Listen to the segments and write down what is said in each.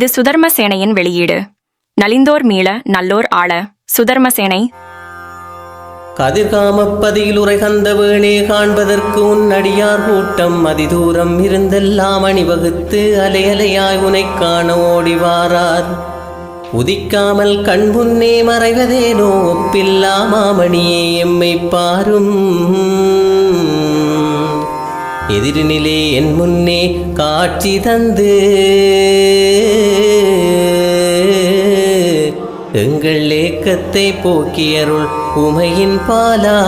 இது சுதர்மசேனையின் வெளியீடு. நலிந்தோர் மீள நல்லோர் ஆள. சுதர்மசேனை கதிர்காமப்பதியில் உரைகந்த வேணே காண்பதற்கு உன் அடியார் கூட்டம் அதிதூரம் இருந்தெல்லாம் அணிவகுத்து அலை அலையாய் உனைக் காண ஓடிவாரார். உதிக்காமல் கண் முன்னே மறைவதேனோ ஒப்பில்லா மாமணியே எம்மை பாரும். எதிரினிலே என் முன்னே காட்சி தந்து. எங்கள் ஏக்கத்தை போக்கியருள் உமையின் பாலா.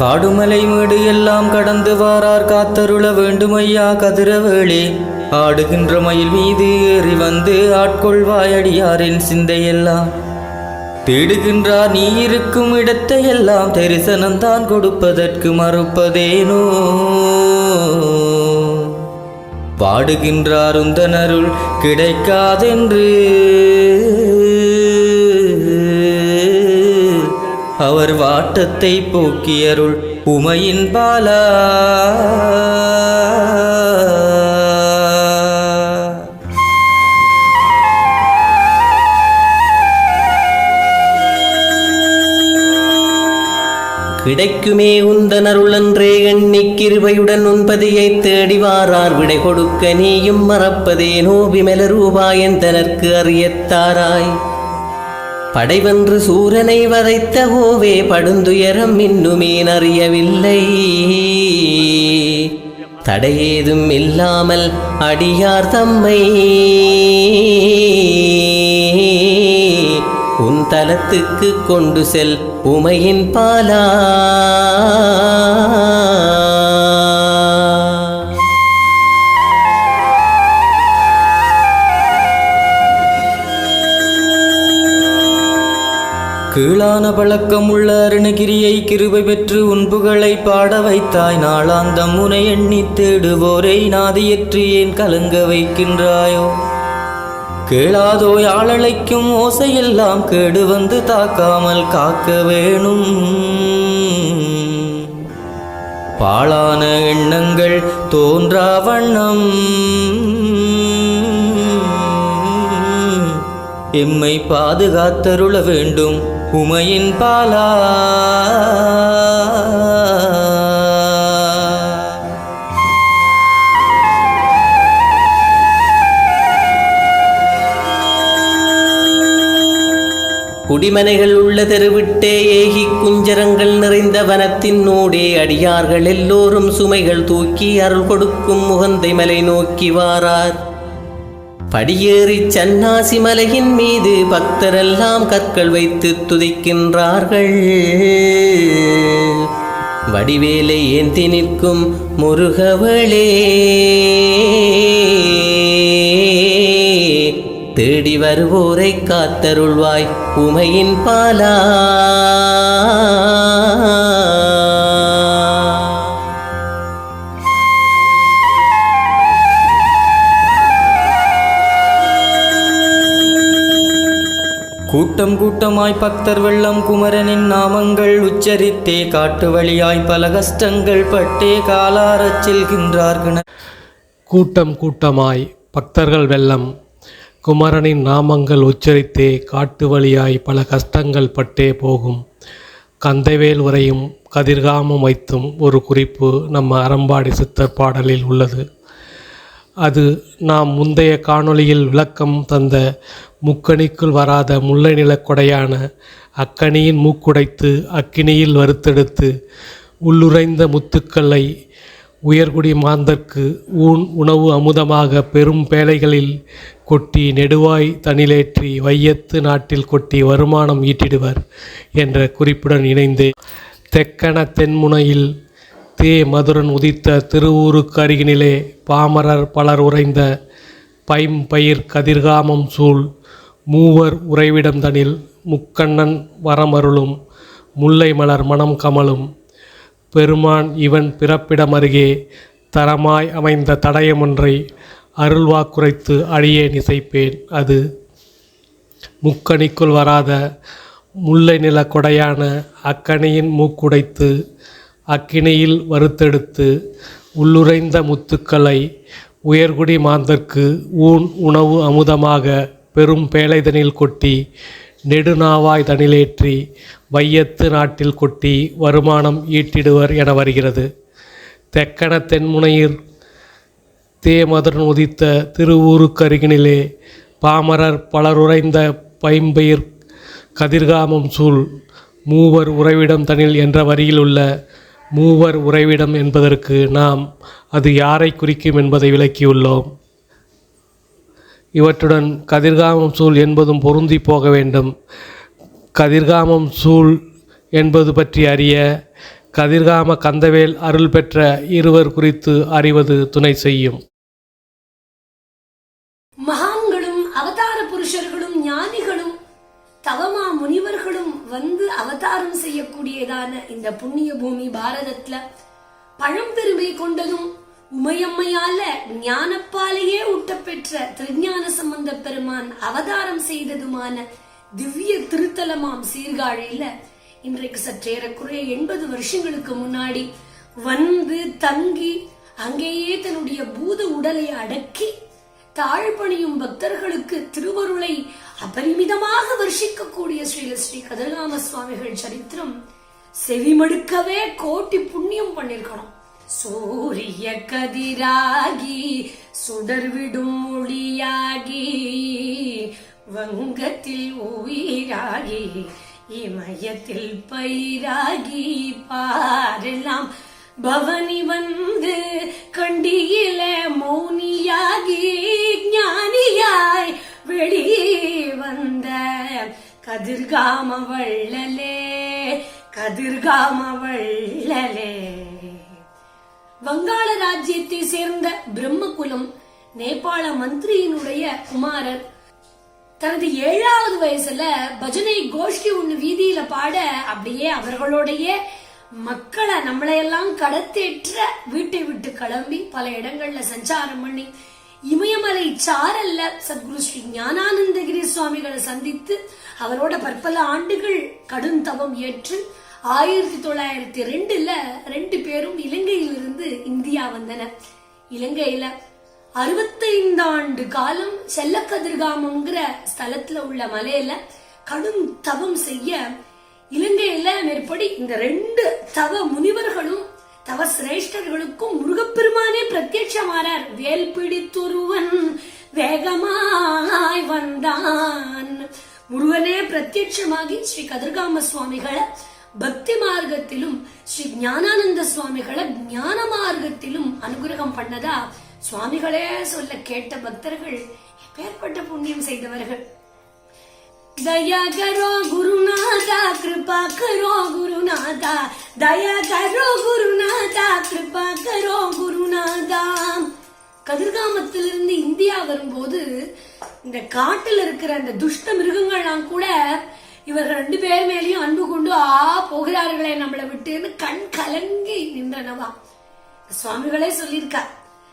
காடுமலை மேடு எல்லாம் கடந்து வாரார் காத்தருள வேண்டுமையா கதிரவேளே. ஆடுகின்ற மயில் மீது ஏறி வந்து ஆட்கொள்வாயடியாரின் சிந்தையெல்லாம். தேடுகின்றார் நீ இருக்கும் இடத்தையெல்லாம் தரிசனம்தான் கொடுப்பதற்கு மறுப்பதேனோ. பாடுகின்றார் உந்தனருள் கிடைக்காதென்று. அவர் வாட்டத்தை போக்கியருள் உமையின் பாலா. கிடைக்குமே உந்தனருளன்றே எண்ணி கிருபையுடன் உன்பதியை தேடி விடை கொடுக்க நீயும் மறப்பதேனோ விமல ரூபாயன் தனக்கு அறியத்தாராய். படைவென்று சூரனை வதைத்த ஓவே படுந்துயரம் இன்னுமே அறியவில்லை தடையேதும் இல்லாமல் அடியார் தம்மை. உன் தலத்துக்கு கொண்டு செல் உமையின் பாலா. கீழான பழக்கம் உள்ள அருணகிரியை கிருபை பெற்று உன்புகளை பாட வைத்தாய். நாளாந்தம் முனை எண்ணி தேடுவோரை நாதியற்று ஏன் கலங்க வைக்கின்றாயோ? கேளாதோ யாழழைக்கும் ஓசையெல்லாம் கேடு வந்து தாக்காமல் காக்க வேணும். பாழான எண்ணங்கள் தோன்றா வண்ணம். எம்மை பாதுகாத்தருள வேண்டும் உமையின் பாலா. குடிமனைகள் உள்ள தெருவிட்டே ஏகி குஞ்சரங்கள் நிறைந்த வனத்தின் நூடே அடியார்கள் எல்லோரும் சுமைகள் தூக்கி அருள் கொடுக்கும் முகந்தை மலை நோக்கி வாரார். படியேறி சன்னாசி மலையின் மீது பக்தரெல்லாம் கற்கள் வைத்து துதிக்கின்றார்கள். வடிவேலை ஏந்தி நிற்கும் முருகவளே. தேடி வருவோரை காத்தருள்வாய் உமையின் பாலா. கூட்டம் கூட்டமாய் பக்தர் வெள்ளம் குமரனின் நாமங்கள் உச்சரித்தே காட்டு வழியாய் பல கஷ்டங்கள் பட்டே காலாரச் செல்கின்றார்கள் கூட்டம் கூட்டமாய் பக்தர்கள் வெள்ளம் குமரனின் நாமங்கள் உச்சரித்தே காட்டு வழியாய் பல கஷ்டங்கள் பட்டே போகும். கந்தைவேல் உரையும் கதிர்காமம் வைத்தும் ஒரு குறிப்பு நம்ம அறம்பாடி சித்தர் பாடலில் உள்ளது. அது நாம் முந்தைய காணொளியில் விளக்கம் தந்த முக்கணிக்குள் வராத முல்லை நிலக்கொடையான அக்கனியின் மூக்குடைத்து அக்கினியில் வறுத்தெடுத்து உள்ளுறைந்த முத்துக்களை உயர்குடி மாந்தற்கு ஊன் உணவு அமுதமாக பெரும் பேழைகளில் கொட்டி நெடுவாய் தனிலேற்றி வையத்து நாட்டில் கொட்டி வருமானம் ஈட்டிடுவர் என்ற குறிப்புடன் இணைந்து. தெக்கன தென்முனையில் தே மதுரன் உதித்த திருவூருக்கு அருகினிலே பாமரர் பலர் உறைந்த பைம்பயிர் கதிர்காமம் சூழ் மூவர் உறைவிடம் தனில் முக்கண்ணன் வரமருளும் முல்லை மலர் மணம் கமலும் பெருமான் இவன் பிறப்பிடம் அருகே தரமாய் அமைந்த தடயமொன்றை அருள்வாக்குரைத்து அழியே நிசைப்பேன் அது. முக்கணிக்குள் வராத முல்லை நில கொடையான அக்கணியின் மூக்குடைத்து அக்கினியில் வறுத்தெடுத்து உள்ளுரைந்த முத்துக்களை உயர்குடி மாந்தர்க்கு ஊன் உணவு அமுதமாக பெரும் பேழைதனில் கொட்டி நெடுநாவாய் தனிலேற்றி வையத்து நாட்டில் கொட்டி வருமானம் ஈட்டிடுவர் என வருகிறது. தெக்கன தென்முனையில் தேமதுரன் உதித்த திருவூருக்கருகினிலே பாமரர் பலருறைந்த பைம்பயிர் கதிர்காமம் சூழ் மூவர் உறைவிடம் தனில் என்ற வரியில் உள்ள மூவர் உறைவிடம் என்பதற்கு நாம் அது யாரை குறிக்கும் என்பதை விளக்கியுள்ளோம். இவற்றுடன் கதிர்காமம் சூழ் என்பதும் பொருந்தி போக வேண்டும். கதிர்காமம் சூழ் என்பது பற்றி அறிய கதிர்காம கந்தவேல் அருள் பெற்ற இருவர் குறித்து அறிவது துணை செய்யும். செய்யக்கூடியதான இந்த புண்ணிய பூமி பாரதத்துல பழம்பெருமை கொண்டதும் உமையம்மையால ஞானப்பாலேயே ஊட்டப்பெற்ற திருஞான சம்பந்த பெருமான் அவதாரம் செய்ததுமான திவ்ய திருத்தலமாம் சீர்காழியில இன்றைக்கு சற்றேறக்குறைய எண்பது வருஷங்களுக்கு முன்னாடி வந்து தங்கி அங்கேயே தன்னுடைய பூத உடலை அடக்கி தாழ்பணியும் பக்தர்களுக்கு திருவருளை அபரிமிதமாக வருஷிக்கக்கூடிய ஸ்ரீல ஸ்ரீ கதிர்காம சுவாமிகள் சரித்திரம் செவிமடுக்கவே கோட்டி புண்ணியம் பண்ணிருக்கணும். சூரிய கதிராகி சுடர்விடும் மொழியாகி வங்கத்தில் உயிராகி இமயத்தில் பயிராகி பாரெல்லாம் பவனி வந்து கண்டியில மௌனியாகி ஞானியாய் வெளியே வந்த கதிர்காம வள்ளலே கதிர்காம வள்ளலே வங்காள ராஜ்யத்தை சேர்ந்த பிரம்மகுலம் நேபாள மந்திரியினுடைய குமாரர். தனது ஏழாவது வயசுல பஜனை கோஷ்டி ஒண்ணு வீதியில பாட அப்படியே அவர்களுடைய மக்களை நம்மளையெல்லாம் கடத்தேற்ற வீட்டை விட்டு கிளம்பி பல இடங்கள்ல சஞ்சாரம் பண்ணி இமயமலை சாரல்ல சத்குரு ஸ்ரீ ஞானானந்தகிரி சுவாமிகளை சந்தித்து அவரோட பற்பல ஆண்டுகள் கடும் தவம் ஏற்று ஆயிரத்தி தொள்ளாயிரத்தி ரெண்டுல ரெண்டு பேரும் இலங்கையிலிருந்து இந்தியா வந்தனர் இலங்கையில அறுபத்தைந்து ஆண்டு காலம் செல்லக்கதிர்காமங்கிற ஸ்தலத்துல உள்ள மலையில கடும் தவம் செய்ய இலங்கையில மேற்படி இந்த ரெண்டு தவ முனிவர்களும் தவ சிரேஷ்டர்களுக்கும் முருகப்பெருமானே பிரத்யட்சமானார். வேல் பிடித்துருவன் வேகமாய் வந்தான். முருகனே பிரத்யட்சமாகி ஸ்ரீ கதிர்காம சுவாமிகளை பக்தி மார்க்கத்திலும் ஸ்ரீ ஞானானந்த சுவாமிகளை ஞான மார்க்கத்திலும் அனுகிரகம் பண்ணதா சுவாமிகளே சொல்ல கேட்ட பக்தர்கள் பேர்பட்ட புண்ணியம் செய்தவர்கள். தயா கரோ குருநாதா கிருபா கரோ குருநாதா. தயா கரோ குருநாதா கிருபா கரோ குருநாதா. கதிர்காமத்திலிருந்து இந்தியா வரும்போது இந்த காட்டில் இருக்கிற அந்த துஷ்ட மிருகங்கள்லாம் கூட இவர்கள் ரெண்டு பேர் மேலேயும் அன்பு கொண்டு ஆ போகிறார்களே நம்மளை விட்டுன்னு கண் கலங்கி நின்றனவா? சுவாமிகளே சொல்லியிருக்கா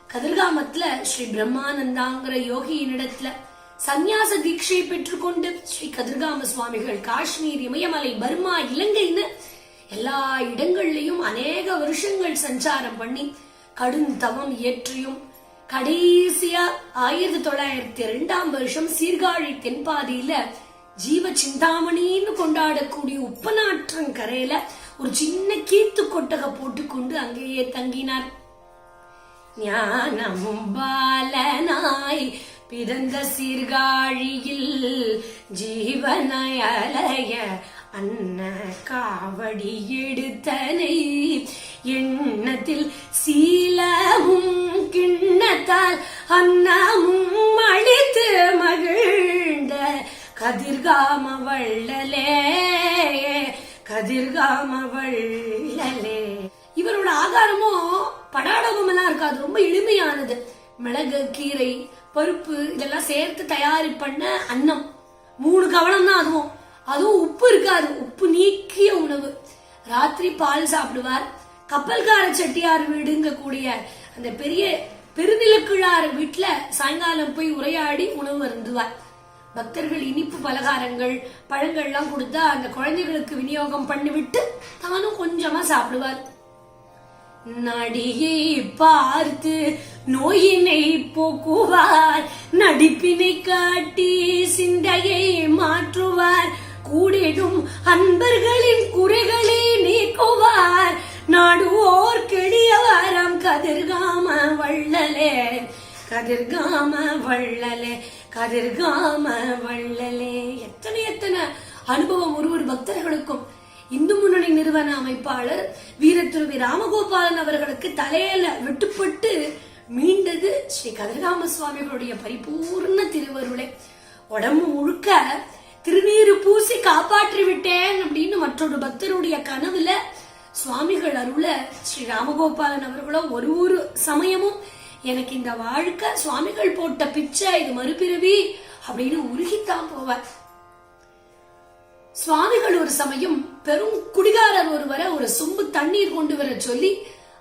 கதிர்காமத்துல ஸ்ரீ பிரம்மானந்தாங்கிற யோகியினிடத்துல சந்நியாச தீட்சை பெற்றுக்கொண்டு ஸ்ரீ கதிர்காம சுவாமிகள் காஷ்மீர் இமயமலை பர்மா இலங்கைன்னு எல்லா இடங்கள்லயும் அநேக வருஷங்கள் சஞ்சாரம் பண்ணி கடும் தவம் இயற்றியும் கடைசியா ஆயிரத்தி தொள்ளாயிரத்தி ரெண்டாம் வருஷம் சீர்காழி தென்பாதியில ஜீவ சிந்தாமணின்னு கொண்டாடக்கூடிய உப்பநாற்றங்கரையில ஒரு சின்ன கீத்து கொட்டகை போட்டுக்கொண்டு அங்கேயே தங்கினார். ஞானமும் பாலனாய் பிறந்த சீர்காழியில் ஜீவனாய் அலைய அன்ன காவடி எடுத்தனை. எண்ணத்தில் சீலமும் கிண்ணத்தால் அன்னமும் கதிர்காம வள்ளலே கதிர்காம வள்ளலே இவரோட ஆகாரமும் படாடகம் எல்லாம் இருக்காது ரொம்ப எளிமையானது. மிளகு கீரை பருப்பு இதெல்லாம் சேர்த்து தயாரி பண்ண அன்னம். மூணு கவனம் தான் அதுவும். அதுவும் உப்பு இருக்காது உப்பு நீக்கிய உணவு. ராத்திரி பால் சாப்பிடுவார். கப்பல்கார செட்டியார் வீடுங்க கூடிய அந்த பெரிய பெருநிலக்கிழார் வீட்டுல சாயங்காலம் போய் உரையாடி உணவு அருந்துவார். பக்தர்கள் இனிப்பு பலகாரங்கள் பழங்கள்லாம் கொடுத்தா அந்த குழந்தைகளுக்கு விநியோகம் பண்ணிவிட்டு தானும் கொஞ்சமா சாப்பிடுவார். நடிகை பார்த்து நோயினை போக்குவார். நடிப்பினை காட்டி சிந்தையை மாற்றுவார். கூடிடும் அன்பர்களின் குறைகளை நீக்குவார். நாடுவோர் கெடியவாரம் கதிர்காம வள்ளலே கதிர்காம வள்ளலே. கதிர்காம வள்ளலே. எத்தனை எத்தனை அனுபவம் ஒரு ஒரு பக்தர்களுக்கும். இந்து முன்னணி நிறுவன அமைப்பாளர் வீரத்துறவி ராமகோபாலன் அவர்களுக்கு தலையில வெட்டுப்பட்டு மீண்டது ஸ்ரீ கதிர்காம சுவாமிகளுடைய பரிபூர்ண திருவருளை. உடம்பு முழுக்க திருநீரு பூசி காப்பாற்றி விட்டேன் அப்படின்னு மற்றொரு பக்தருடைய கனவுல சுவாமிகள் அருள ஸ்ரீ ராமகோபாலன் அவர்களும் ஒரு ஒரு சமயமும் எனக்கு இந்த வாழ்க்கை சுவாமிகள் போட்ட பிச்சை இது மறுபிறவி அப்படின்னு உருகித்தான் போவார். சுவாமிகள் ஒரு சமயம் பெரும் குடிகாரர் ஒருவரை ஒரு சொம்பு தண்ணீர் கொண்டு வர சொல்லி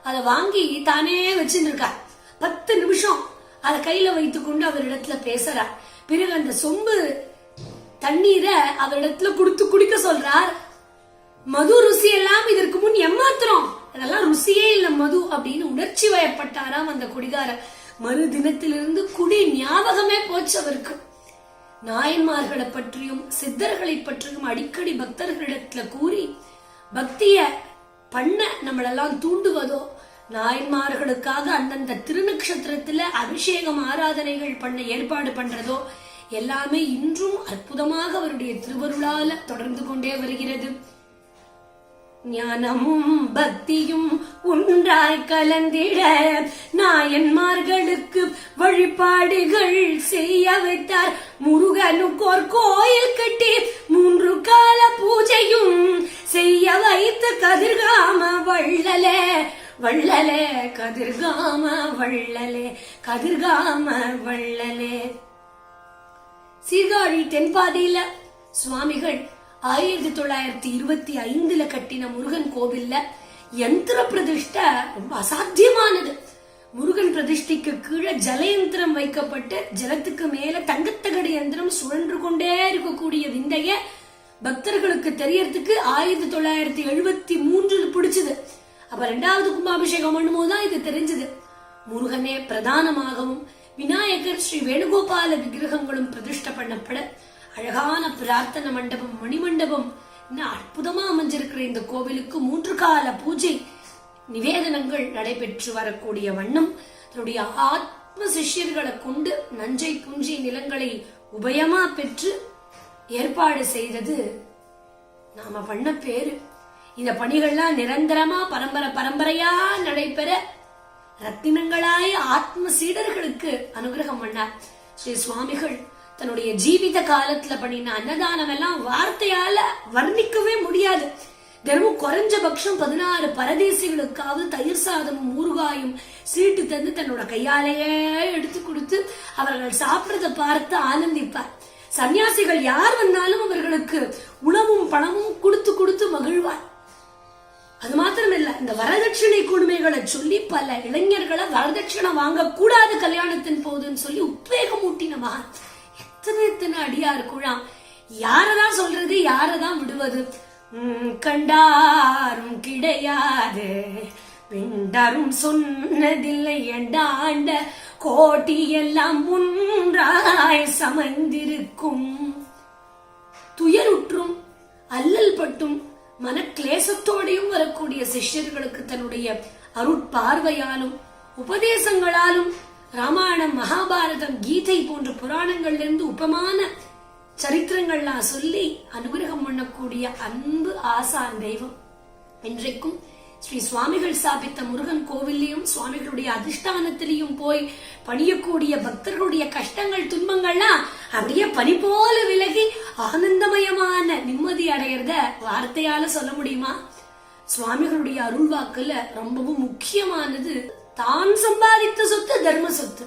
அதை வாங்கி தானே வச்சிருக்கார் பத்து நிமிஷம் அதை கையில வைத்துக்கொண்டு அவரிடத்துல பேசுறார். பிறகு அந்த சொம்பு தண்ணீரை அவரிடத்துல கொடுத்து குடிக்க சொல்றார். மது ருசி எல்லாம் இதற்கு முன் எம்மாத்திரம்? அதெல்லாம் ருசியே இல்லை மது அப்படின்னு உணர்ச்சி வயப்பட்டாராம் அந்த குடிகாரர். மறு தினத்திலிருந்து குடி ஞாபகமே போச்சு அவருக்கு. நாயன்மார்களை பற்றியும் சித்தர்களை பற்றியும் அடிக்கடி பக்தர்களிடத்துல கூறி பக்திய பண்ண நம்மளெல்லாம் தூண்டுவதோ நாயன்மார்களுக்காக அந்தந்த திருநக்ஷத்திரத்துல அபிஷேகம் ஆராதனைகள் பண்ண ஏற்பாடு பண்றதோ எல்லாமே இன்றும் அற்புதமாக அவருடைய திருவருளால தொடர்ந்து கொண்டே வருகிறது. ஞானமும் பக்தியும் ஒன்றாய் கலந்திட நாயன்மார்களுக்கு வழிபாடுகள் செய்ய வைத்தார். முருகனுக்கோர் கோயில் கட்டி மூன்று கால பூஜையும் செய்ய வைத்த கதிர்காம வள்ளலே வள்ளலே கதிர்காம வள்ளலே கதிர்காம வள்ளலே. சீர்காழி தென்பாதையில சுவாமிகள் ஆயிரத்தி தொள்ளாயிரத்தி இருபத்தி ஐந்துல கட்டின முருகன் கோவில்ல யந்திர பிரதிஷ்ட ரொம்ப அசாத்தியமானது. முருகன் பிரதிஷ்டைக்கு கீழே ஜலயந்திரம் வைக்கப்பட்டு ஜலத்துக்கு மேல தங்கத்தகடு யந்திரம் சுழன்று கொண்டே இருக்கக்கூடிய விந்தைய பக்தர்களுக்கு தெரியறதுக்கு ஆயிரத்தி தொள்ளாயிரத்தி எழுபத்தி மூன்றில் பிடிச்சது. அப்ப ரெண்டாவது கும்பாபிஷேகம் பண்ணும்போது தான் இது தெரிஞ்சது. முருகனே பிரதானமாகவும் விநாயகர் ஸ்ரீ வேணுகோபால விக்கிரகங்களும் பிரதிஷ்ட பண்ணப்பட அழகான பிரார்த்தனை மண்டபம் மணிமண்டபம். இன்னும் அற்புதமா அமைஞ்சிருக்கிற இந்த கோவிலுக்கு மூன்று கால பூஜை. நிவேதனங்கள் நடைபெற்று வரக்கூடிய வண்ணம் தன்னுடைய ஆத்ம சிஷ்யர்களை கொண்டு நஞ்சை புஞ்சி நிலங்களை உபயமா பெற்று ஏற்பாடு செய்தது நாம பண்ண பேரு. இந்த பணிகள்லாம் நிரந்தரமா பரம்பரை பரம்பரையா நடைபெற ரத்தினங்களாய ஆத்ம சீடர்களுக்கு அனுகிரகம் பண்ணார். ஸ்ரீ சுவாமிகள் தன்னுடைய ஜீவித காலத்துல பண்ணின அன்னதானம் எல்லாம் வார்த்தையால வர்ணிக்கவே முடியாது. தினமும் குறைஞ்சபட்சம் பதினாறு பரதேசிகளுக்காவது தயிர் சாதமும் ஊறுகாயும் சீட்டு தந்து தன்னோட கையாலேயே எடுத்து கொடுத்து அவர்கள் சாப்பிட்றத பார்த்து ஆனந்திப்பார். சன்னியாசிகள் யார் வந்தாலும் அவர்களுக்கு உணவும் பணமும் கொடுத்து கொடுத்து மகிழ்வார். அது மாத்திரம் இல்ல இந்த வரதட்சணை கொடுமைகளை சொல்லி பல இளைஞர்களை வரதட்சணை வாங்க கூடாது கல்யாணத்தின் போதுன்னு சொல்லி உத்வேகம் ஊட்டின மகான். எத்தனை எத்தனை அடியார் குழாம். யாரதான் சொல்றது யாரதான் விடுவது? கண்டாரும் கிடையாது. பிண்டாரும் சொன்னதில்லை எண்டாண்ட கோட்டி எல்லாம் முன்றாய் சமந்திருக்கும். துயருற்றும் அல்லல் பட்டும் மனக்லேசத்தோடையும் வரக்கூடிய சிஷ்யர்களுக்கு தன்னுடைய அருட்பார்வையாலும் உபதேசங்களாலும் ராமாயணம் மகாபாரதம் கீதை போன்ற புராணங்கள்லேருந்து உபமான சரித்திரங்கள்லாம் சொல்லி அனுகிரகம் பண்ணக்கூடிய அன்பு ஆசான் தெய்வம். இன்றைக்கும் ஸ்ரீ சுவாமிகள் ஸ்தாபித்த முருகன் கோவில்லையும் சுவாமிகளுடைய அதிஷ்டானத்திலையும் போய் பணியக்கூடிய பக்தர்களுடைய கஷ்டங்கள் துன்பங்கள்லாம் அப்படியே பனி போல விலகி ஆனந்தமயமான நிம்மதி அடையிறத வார்த்தையால சொல்ல முடியுமா? சுவாமிகளுடைய அருள்வாக்குல ரொம்பவும் முக்கியமானது தான் சம்பாதித்த சொத்து தர்ம சொத்து.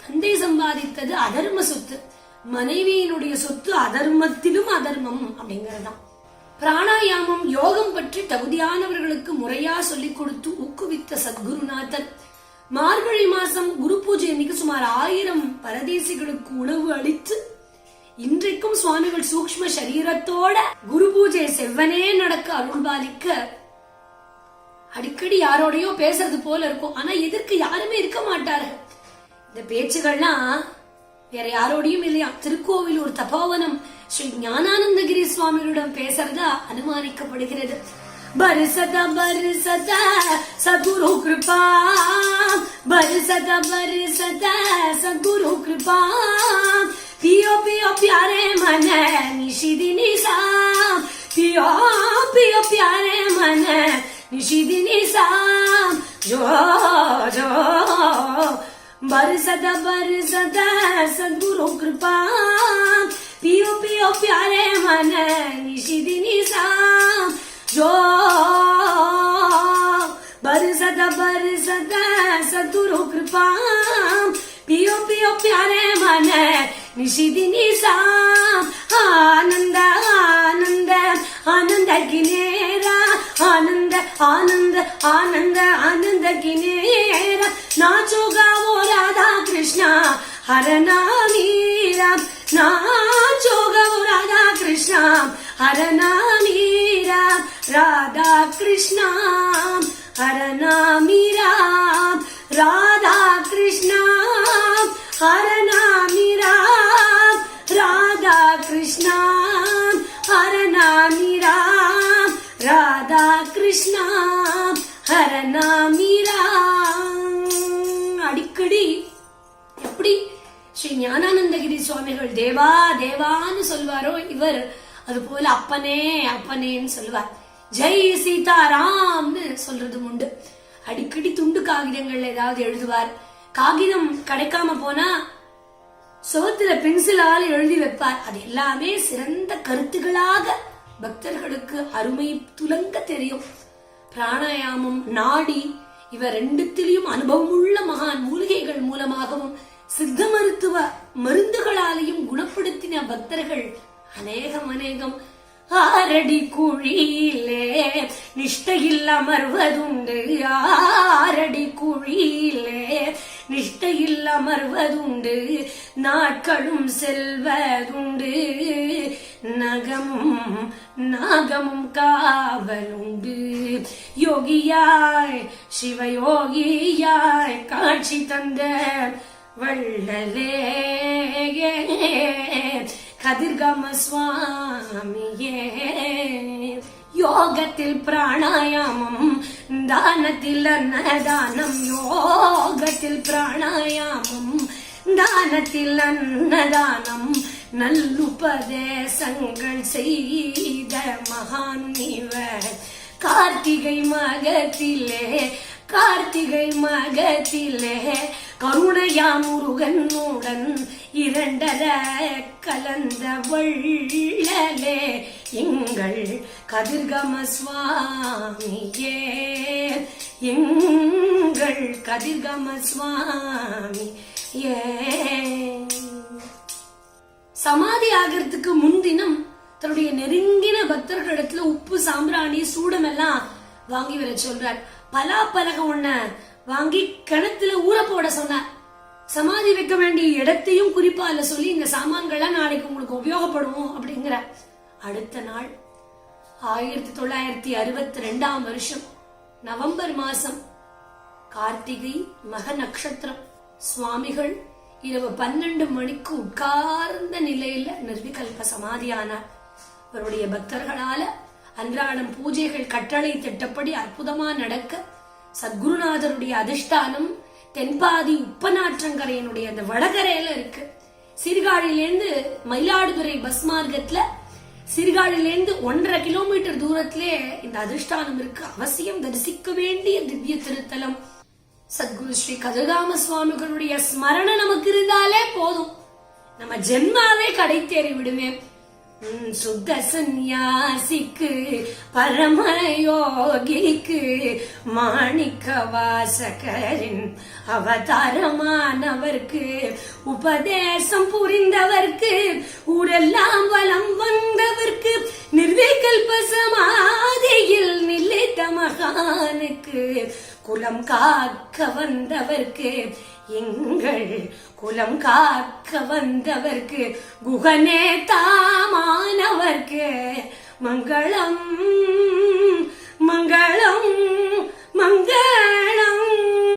தந்தை சம்பாதித்தது அதர்ம சொத்து. மனைவியினுடைய சொத்து அதர்மத்திலும் அதர்மம் அப்படிங்கறதுதான். பிராணாயாமம் யோகம் பற்றி தகுதியானவர்களுக்கு முறையா சொல்லிக் கொடுத்து ஊக்குவித்த சத்குருநாதன் மார்கழி மாசம் குரு பூஜை அன்னைக்கு சுமார் ஆயிரம் பரதேசிகளுக்கு உணவு அளித்து இன்றைக்கும் சுவாமிகள் சூக்ஷ்ம சரீரத்தோட குரு பூஜை செவ்வனே நடக்க அருள்பாலிக்க அடிக்கடி யாரோடையோ பேசுறது போல இருக்கும். ஆனா எதற்கு யாருமே இருக்க மாட்டாரு. இந்த பேச்சுகள்லாம் வேற யாரோடையும் இல்லையா? திருக்கோவிலூர் தபோவனம். ஸ்ரீ ஞானானந்தகிரி சுவாமிகளிடம் பேசுறதா அனுமானிக்கப்படுகிறது. பரிசத பரிசத சகுரு கிருபா. பரிசத பரிசத சகுரு கிருபா. பியோ பியோ பியாரே மன நிஷிதி நிசா. பியோ பியோ பியாரே மன निशिधि निसाम जो जो, बरसद बरसद, सदगुरु कृपा। पियो पियो प्यारे मन निशिधि साम जो, बरसद बरसद, सदगुरु कृपा। पियो पियो प्यारे मन निशिधि निसाम आनंद आनंद आनंद की ಆನಂದ ಆನಂದ ಆನಂದ ಆನಂದ ಗಿನೇರ ನಾಚೋಗಾವೋ ರಾಧಾ ಕೃಷ್ಣ ಹರನಾಮಿ ರಾಮ್ ನಾಚೋಗಾವೋ ರಾಧಾ ಕೃಷ್ಣ ಹರನಾಮಿ ರಾಮ್ ರಾಧಾ ಕೃಷ್ಣ ಹರನಾಮಿ ರಾಮ್ ರಾಧಾ ಕೃಷ್ಣ ಹರನಾಮಿ கிருஷ்ணா ஹரணா மீரா அடிக்கடி. எப்படி? ஸ்ரீ ஞானானந்தகிரி சுவாமிகள் தேவா தேவான்னு சொல்வாரோ இவர். அது போல அப்பனே அப்பனேன்னு சொல்லுவார். ஜெய் சீதாராம்னு சொல்றதும் உண்டு. அடிக்கடி துண்டு காகிதங்கள் ஏதாவது எழுதுவார். காகிதம் கிடைக்காம போனா சுவத்துல பென்சிலால் எழுதி வைப்பார். அது எல்லாமே சிறந்த கருத்துகளாக பக்தர்களுக்கு அருமை துலங்க தெரியும். பிராணாயாமம் நாடி இவ ரெண்டுத்திலையும் அனுபவம் உள்ள மகான் மூலிகைகள் மூலமாகவும் சித்த மருத்துவ மருந்துகளாலையும் குணப்படுத்தின பக்தர்கள் அநேகம் அநேகம். ஆரடி குழியிலே நிஷ்டையில் அமர்வதுண்டு. ஆரடி குழியிலே நிஷ்டையில் அமர்வதுண்டு நாட்களும் செல்வதுண்டு. நகமும் நாகமும் காவலுண்டு. யோகியாய் சிவயோகியாய் காட்சி தந்த வள்ளலே கதிர்கம சுவாமியே. யோகத்தில் பிராணாயாமம் தானத்தில் அன்னதானம். யோகத்தில் பிராணாயாமம் தானத்தில் அன்னதானம். நல்லுபதேசங்கள் செய்த மகான் இவர். கார்த்திகை மகத்திலே கார்த்திகை மகத்திலே கருணையா முருகனுடன் இரண்டர கலந்த வள்ளலே. எங்கள் கதிர்கம சுவாமியே எங்கள் கதிர்கம சுவாமி ஏ சமாதி ஆகிறதுக்கு முன்தினம் தன்னுடைய நெருங்கின பக்தர்களிடத்துல உப்பு சாம்பிராணி சூடம் எல்லாம் வாங்கி வர சொல்றார். பலாப்பலகம் ஒண்ண வாங்கி கிணத்துல ஊற போட சொன்னார் சமாதி வைக்க வேண்டிய இடத்தையும் குறிப்பா அதுல சொல்லி இந்த சாமான்கள்லாம் நாளைக்கு உங்களுக்கு உபயோகப்படுவோம் அப்படிங்கிற. அடுத்த நாள் ஆயிரத்தி தொள்ளாயிரத்தி அறுபத்தி ரெண்டாம் வருஷம் நவம்பர் மாசம் கார்த்திகை மக நட்சத்திரம். சுவாமிகள் இரவு பன்னெண்டு மணிக்கு உட்கார்ந்த நிலையில நிர்விகல்ப சமாதியானார். அவருடைய பக்தர்களால அன்றாடம் பூஜைகள் கட்டளை திட்டப்படி அற்புதமா நடக்க சத்குருநாதருடைய அதிஷ்டானம் தென்பாதி உப்பநாற்றங்கரையினுடைய அந்த வடகரையில இருக்கு. சீர்காழியிலேருந்து மயிலாடுதுறை பஸ் மார்க்கத்துல சீர்காழிலேருந்து ஒன்றரை கிலோமீட்டர் தூரத்திலே இந்த அதிர்ஷ்டானம் இருக்கு. அவசியம் தரிசிக்க வேண்டிய திவ்ய திருத்தலம். சத்குரு ஸ்ரீ கதிர்காம சுவாமிகளுடைய ஸ்மரணை நமக்கு இருந்தாலே போதும். நம்ம ஜென்மாவே கடை தேறி விடுவேன். சுத்த சந்நியாசிக்கு பரமயோகிக்கு மாணிக்க வாசகரின் அவதாரமானவர்க்கு உபதேசம் புரிந்தவர்க்கு ஊரெல்லாம் வலம் வந்தவர்க்கு நிர்விகல்ப சமாதியில் நிலைத்த மகானுக்கு குலம் காக்க வந்தவர்க்கு எங்கள் குலம் காக்க வந்தவர்க்கு குகனே தாமானவர்க்கு. மங்களம் மங்களம் மங்களம்.